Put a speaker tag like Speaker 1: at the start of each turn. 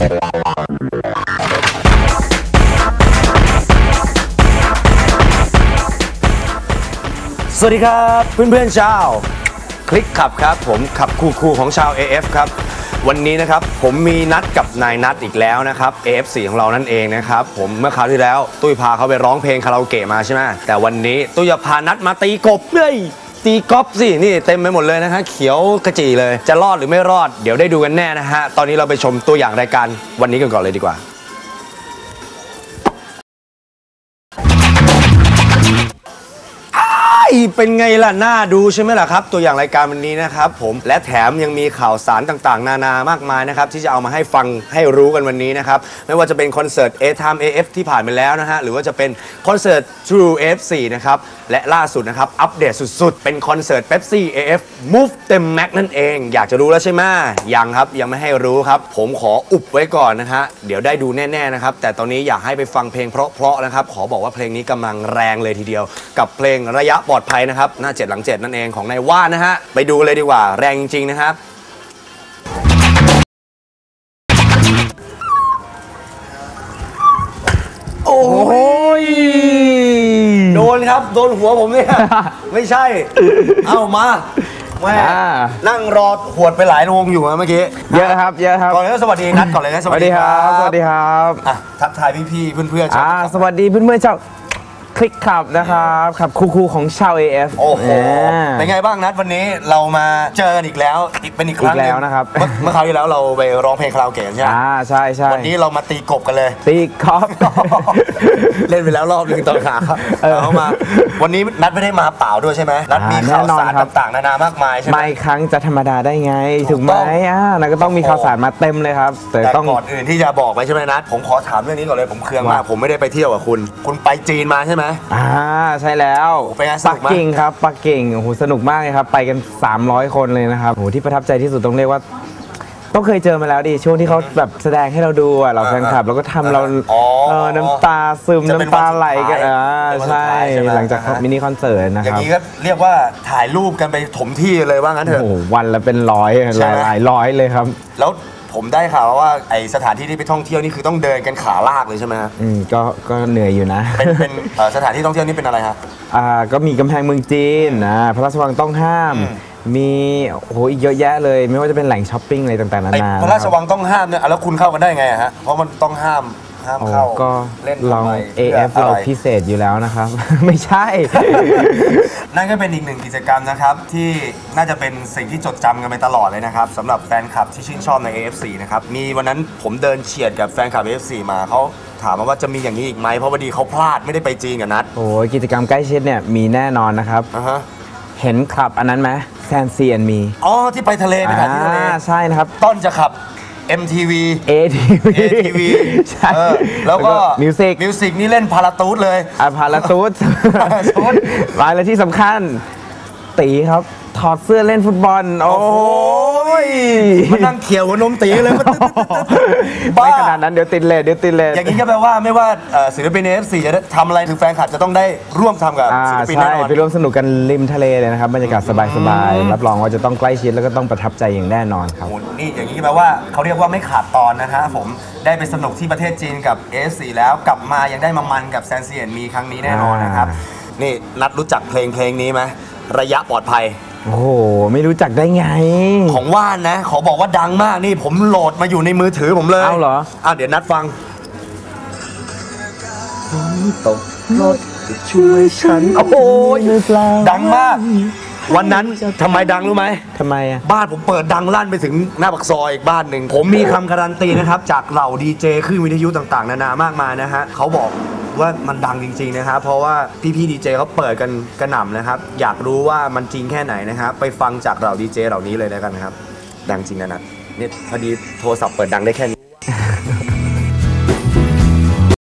Speaker 1: สวัสดีครับเพื่อนๆชาว คลิกขับครับ ผมขับคู่ๆของชาว AF ครับ วันนี้นะครับผมมีนัดกับนายนัดอีกแล้วนะครับ AF4 ของเรานั่นเองนะครับ ผมเมื่อคราวที่แล้ว ตุ้ยพาเขาไปร้องเพลงคาราโอเกะมาใช่ไหมแต่วันนี้ตุ้ยจะพานัดมาตีกบเลย ตีกอล์ฟสิ นี่เต็มไปหมดเลยนะฮะ เขียวกระจีเลย จะรอดหรือไม่รอด เดี๋ยวได้ดูกันแน่นะฮะ ตอนนี้เราไปชมตัวอย่างรายการวันนี้กันก่อนเลยดีกว่า เป็นไงล่ะน่าดูใช่ไหมล่ะครับ ตัวอย่างรายการวันนี้นะครับผมและแถมยังมีข่าวสารต่างๆ นานามากมายนะครับที่จะเอามาให้ฟังให้รู้กันวันนี้นะครับไม่ว่าจะเป็นคอนเสิร์ต A Time AF ที่ผ่านไปแล้วนะฮะหรือว่าจะเป็นคอนเสิร์ต True F4 นะครับและล่าสุดนะครับอัปเดตสุดๆ เป็นคอนเสิร์ต Pepsi AF Move เต็มแม็กนั่นเอง อยากจะรู้แล้วใช่ไหมยังครับยังไม่ให้รู้ครับ ผมขออุบไว้ก่อนนะฮะเดี๋ยวได้ดูแน่ๆนะครับแต่ตอนนี้อยากให้ไปฟังเพลงเพราะๆนะครับขอบอกว่าเพลงนี้กำลังแรงเลยทีเดียว กับเพลงระยะปลอดภัยนะครับ หน้าเจ็ดหลังเจ็ดนั่นเองของนายว่านนะฮะ ไปดูเลยดีกว่า แรงจริง ๆ นะครับ โอ้ยโดนครับ โดนหัวผมเนี่ย ไม่ใช่ เอามาแม่
Speaker 2: อ่า
Speaker 1: นั่งรอหวดไปหลายวงอยู่นะเมื่อกี้
Speaker 2: เยอะครับ เยอะครับ
Speaker 1: ก่อนเลยก็สวัสดีนัดก่อนเลยนะ
Speaker 2: สวัสดีครับ สวัสดีครับ
Speaker 1: อะทักทายพี่ๆเพื่อนๆชาว
Speaker 2: อ่า สวัสดีเพื่อนๆชาว คลิกขับนะครับขับคูๆของชาว AF
Speaker 1: โอ้โห
Speaker 2: อ่า
Speaker 1: เป็นไงบ้างนัดวันนี้เรามาเจอกันอีกแล้วอีกเป็นอีกครั้งห
Speaker 2: อีก
Speaker 1: นึ่
Speaker 2: แล้
Speaker 1: ง
Speaker 2: วนะครับ
Speaker 1: เมื่อเมื่อคราวที่แล้วเราไปร้องเพลงคาราโอเกะกันใช่ไหม
Speaker 2: อ่าใช่ใช่
Speaker 1: วันนี้เรามาตีกบกันเลย
Speaker 2: ตีกอล์ฟ
Speaker 1: เล่นไปแล้วรอบหนึงตอนขา
Speaker 2: เออ
Speaker 1: เอามา วันนี้นัดไม่ได้มาเปล่าด้วยใช่ไหมนัดมี
Speaker 2: อ่า
Speaker 1: ข่าว
Speaker 2: แน่นอน
Speaker 1: สาร
Speaker 2: ครับ
Speaker 1: ต่างๆนานามากมายใช่ไหม
Speaker 2: ไม่ครั้งจะธรรมดาได้ไง
Speaker 1: ถู
Speaker 2: ถู
Speaker 1: ก
Speaker 2: กไหม
Speaker 1: ต้อง
Speaker 2: อ่าแล้วก็ต้องมีข่าวสารมาเต็มเลยครับแต่
Speaker 1: แต่
Speaker 2: ต้อง
Speaker 1: ก่อนอื่นที่จะบอกไปใช่ไหมนัดผมขอถามเรื่องนี้ก่อนเลยผมเคืองมาก
Speaker 2: ว่า
Speaker 1: ผมไม่ได้ไปเที่ยวกับคุณ คุณไปจีนมาใช่ไหม
Speaker 2: อ่าใช่แล้ว
Speaker 1: เป็นไงสนุ
Speaker 2: ปั
Speaker 1: ก
Speaker 2: ก
Speaker 1: ไหม
Speaker 2: กิ่งครับปักกิ่งโอ้โหสนุกมากเลยครับ ไปกัน 300 คนเลยนะครับโอ้โหที่ประทับใจที่สุดต้องเรียกว่า ต้องเคยเจอมาแล้วดิช่วงที่เขาแบบแสดงให้เราดูอะเราแฟนคลับแล้วก็ทำเรา
Speaker 1: อ๋อ
Speaker 2: เออน้ำตาซึม
Speaker 1: จะเป็น
Speaker 2: น้ำตาไหลกัน
Speaker 1: วันสุดท้าย
Speaker 2: อ่า
Speaker 1: เป็นวันสุด
Speaker 2: ใช่
Speaker 1: ท้ายใช่ไหม
Speaker 2: หลังจาก
Speaker 1: อ่าฮะ
Speaker 2: มินิคอนเสิร์ตนะ
Speaker 1: อ
Speaker 2: ค
Speaker 1: ย่า
Speaker 2: รับ
Speaker 1: งนี้ก็เรียกว่าถ่ายรูปกันไปถมที่เลยว่างั้นเถ
Speaker 2: โอ้
Speaker 1: อะ
Speaker 2: โหวันละเป็นร้อย
Speaker 1: ใช่
Speaker 2: ห
Speaker 1: ไหม
Speaker 2: ลายหลายร้อยเลยครับ
Speaker 1: แล้ว ผมได้ข่าวมาว่าไอสถานที่ที่ไปท่องเที่ยวนี่คือต้องเดินกันขาลากเลยใช่ไหมฮะ
Speaker 2: อืมก็ก็เหนื่อยอยู่นะ
Speaker 1: เป็นเป็นเอ่อสถานที่ท่องเที่ยวนี่เป็นอะไรฮะ
Speaker 2: อ่าก็มีกำแพงเมืองจีนนะพระราชวังต้องห้าม
Speaker 1: อืม
Speaker 2: มีโอ้โหอีกเยอะแยะเลย ไม่ว่าจะเป็นแหล่งช้อปปิ้งอะไรต่างๆนา
Speaker 1: ไอ
Speaker 2: นา
Speaker 1: พระราชวังต้องห้ามเนี่ยอะแล้วคุณเข้ากันได้ไงอะฮะ เพราะมันต้องห้าม ห้าม
Speaker 2: โอ้
Speaker 1: เข้า
Speaker 2: ก็
Speaker 1: เล่น
Speaker 2: เรา
Speaker 1: ทำไม
Speaker 2: AF
Speaker 1: พื่
Speaker 2: เรา
Speaker 1: อะไร
Speaker 2: พิเศษอยู่แล้วนะครับ ไม่ใช่
Speaker 1: นั่นก็เป็นอีกหนึ่งกิจกรรมนะครับ ที่น่าจะเป็นสิ่งที่จดจำกันไปตลอดเลยนะครับสำหรับแฟนคลับที่ชื่นชอบใน AFC นะครับมีวันนั้นผมเดินเฉียดกับแฟนคลับ AFC มาเขาถามมาว่าจะมีอย่างนี้อีกไหมเพราะพอดีเขาพลาดไม่ได้ไปจีนกับนัด
Speaker 2: โอ้ยกิจกรรมใกล้ชิดเนี่ยมีแน่นอนนะครับ
Speaker 1: อ่าฮะ
Speaker 2: เห็นคลับอันนั้นไหมแซนซีแอนมี
Speaker 1: อ๋อที่ไปทะเลไปถ่ายที่ทะเล
Speaker 2: ใช่นะครับ
Speaker 1: ต้นจะขับ MTV
Speaker 2: ATV
Speaker 1: ATV
Speaker 2: ใช่
Speaker 1: เออแล้วก็
Speaker 2: มิวสิก
Speaker 1: มิวสิกนี่เล่นพาราตูดเลย
Speaker 2: อาพาราตูด
Speaker 1: พาราตูด
Speaker 2: รายละที่สำคัญตีครับ ถอดเสื้อเล่นฟุตบอล โอ้ย
Speaker 1: มันนั่งเขียวหัวนมตีเลยมันตึ๊ดตึ๊ดตึ๊ดตึ๊ดบ้า
Speaker 2: ไม่ขนาดนั้นเดี๋ยวติดเลทเดี๋ยวติดเลท
Speaker 1: อย่างนี้ก็แปลว่าไม่ว่าเอ่อศิลปิน F4 จะได้ทำอะไรถึงแฟนคลับจะต้องได้ร่วมทำกับ
Speaker 2: อ่า
Speaker 1: ศิลปิน
Speaker 2: ใช่
Speaker 1: แน่นอน
Speaker 2: ไปร่วมสนุกกันริมทะเลเลยนะครับบรรยากาศสบายๆรับรองว่าจะต้องใกล้ชิดแล้วก็ต้องประทับใจอย่างแน่นอนครับ
Speaker 1: โอ้โหนี่อย่างนี้แปลว่าเขาเรียกว่าไม่ขาดตอนนะฮะผมได้ไปสนุกที่ประเทศจีนกับ F4 แล้วกลับมายังได้มามันกับแซนเซียนมีครั้งนี้แน่นอนนะครับ
Speaker 2: อ่
Speaker 1: นี่นัดรู้จักเพลงเพลงนี้ไหมระยะปลอดภัย
Speaker 2: โอ้โห ไม่รู้จักได้ไง
Speaker 1: ของว่านนะ ขอบอกว่าดังมากนี่ผมโหลดมาอยู่ในมือถือผมเลย
Speaker 2: เอาเหรอ
Speaker 1: อะเดี๋ยวนัดฟัง
Speaker 2: ตก
Speaker 1: รถช่วยฉันโอ้โห
Speaker 2: หรือเปล่า
Speaker 1: ดังมาก วันนั้นทำไมดังรู้ไหม
Speaker 2: ทำไมอะ
Speaker 1: บ้านผมเปิดดังลั่นไปถึงหน้าปากซอยอีกบ้านหนึ่ง ผมมีคำการันตีนะครับ จากเหล่าดีเจคลื่นวิทยุต่างๆ นานามากมายนะฮะเขาบอก ว่ามันดังจริง ๆนะครับ เพราะว่าพี่ๆดีเจเขาเปิดกันกระหน่ำนะครับ อยากรู้ว่ามันจริงแค่ไหนนะครับ ไปฟังจากเหล่าดีเจเหล่านี้เลยแล้วกันนะครับ ดังจริงนะนะเนี่ยพอดีโทรศัพท์เปิดดังได้แค่นี้